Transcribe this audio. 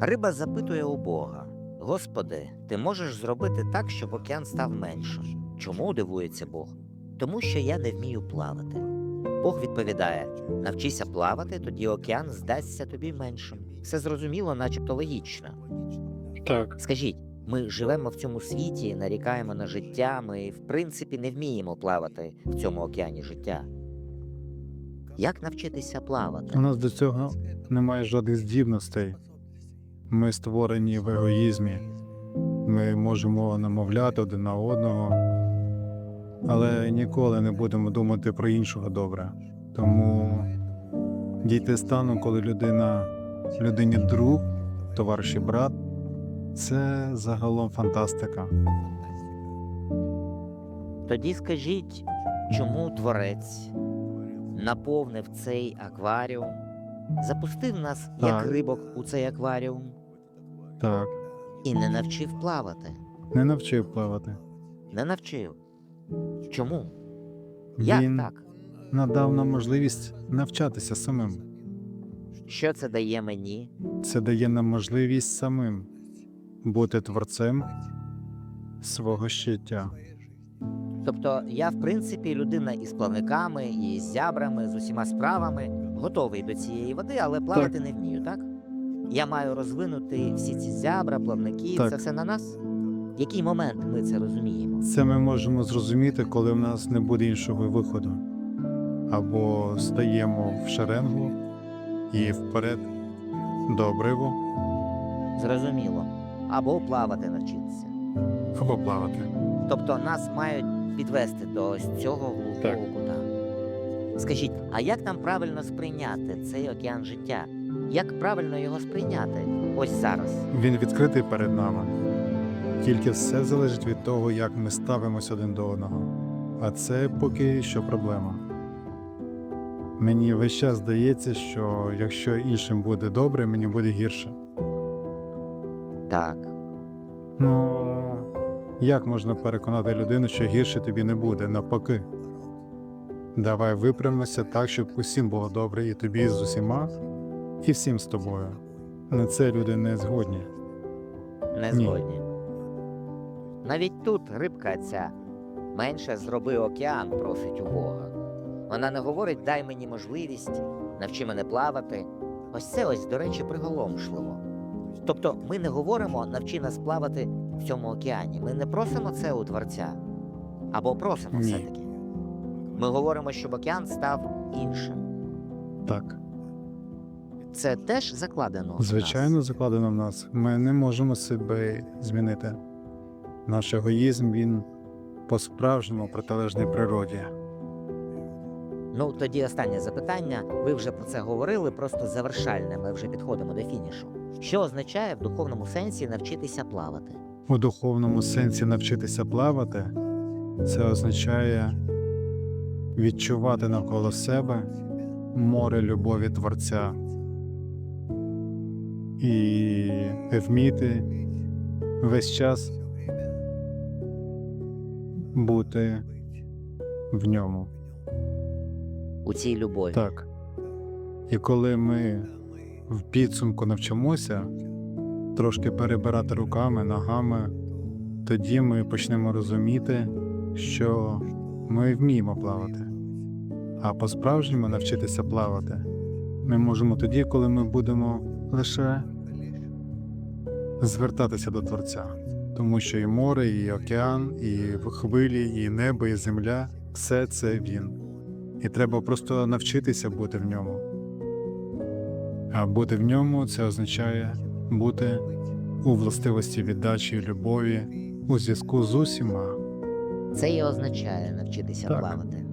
Риба запитує у Бога: Господи, ти можеш зробити так, щоб океан став меншим. Чому дивується Бог? Тому що я не вмію плавати. Бог відповідає: навчися плавати, тоді океан здасться тобі меншим. Все зрозуміло, начебто логічно. Так. Скажіть, ми живемо в цьому світі, нарікаємо на життя, ми в принципі не вміємо плавати в цьому океані життя. Як навчитися плавати? У нас до цього немає жодних здібностей. Ми створені в егоїзмі. Ми можемо намовляти один на одного, але ніколи не будемо думати про іншого добре. Тому дійти стану, коли людина людині друг, товариш і брат, це загалом фантастика. Тоді скажіть, чому творець наповнив цей акваріум, запустив нас як рибок у цей акваріум Так, і не навчив плавати? не навчив плавати. Не навчив. Чому? Як Він так? надав нам можливість навчатися самим. Що це дає мені? Це дає нам можливість самим бути творцем свого життя. Тобто я, в принципі, людина із плавниками, і з зябрами, з усіма справами, готовий до цієї води, але плавати не вмію, так? Я маю розвинути всі ці зябра, плавники, Так. це все на нас? В який момент ми це розуміємо? Це ми можемо зрозуміти, коли в нас не буде іншого виходу. Або стаємо в шеренгу і вперед до обриву, Зрозуміло. Або плавати навчитися. або плавати. Тобто нас мають підвести до ось цього глухого кута. Скажіть, а як нам правильно сприйняти цей океан життя? Як правильно його сприйняти ось зараз? Він відкритий перед нами. Тільки все залежить від того, як ми ставимось один до одного. А це поки що проблема. Мені весь час здається, що якщо іншим буде добре, мені буде гірше. Так. Ну як можна переконати людину, що гірше тобі не буде, навпаки. Давай виправимося так, щоб усім було добре, і тобі з усіма, і всім з тобою. На це люди не згодні. Не Ні. згодні. Навіть тут рибка ця менше зроби океан, просить у Бога. Вона не говорить дай мені можливість, навчи мене плавати. Ось це ось, до речі, приголомшливо. Тобто ми не говоримо навчи нас плавати в цьому океані. Ми не просимо це у Творця. Або просимо Ні. все-таки. Ми говоримо, щоб океан став іншим. Так, Це теж закладено. в нас. звичайно, закладено в нас. Ми не можемо себе змінити. Наш егоїзм він по-справжньому протилежний природі. Ну, тоді останнє запитання. Ви вже про це говорили, просто завершальне. Ми вже підходимо до фінішу. Що означає в духовному сенсі навчитися плавати? У духовному сенсі навчитися плавати це означає відчувати навколо себе море любові Творця і вміти весь час бути в ньому. У цій любові? Так. І коли ми в підсумку навчимося трошки перебирати руками, ногами, тоді ми почнемо розуміти, що ми вміємо плавати. А по-справжньому навчитися плавати ми можемо тоді, коли ми будемо лише звертатися до Творця. Тому що і море, і океан, і хвилі, і небо, і земля все це він. І треба просто навчитися бути в ньому. А бути в ньому це означає бути у властивості віддачі і любові у зв'язку з усіма. Це і означає навчитися Так. плавати.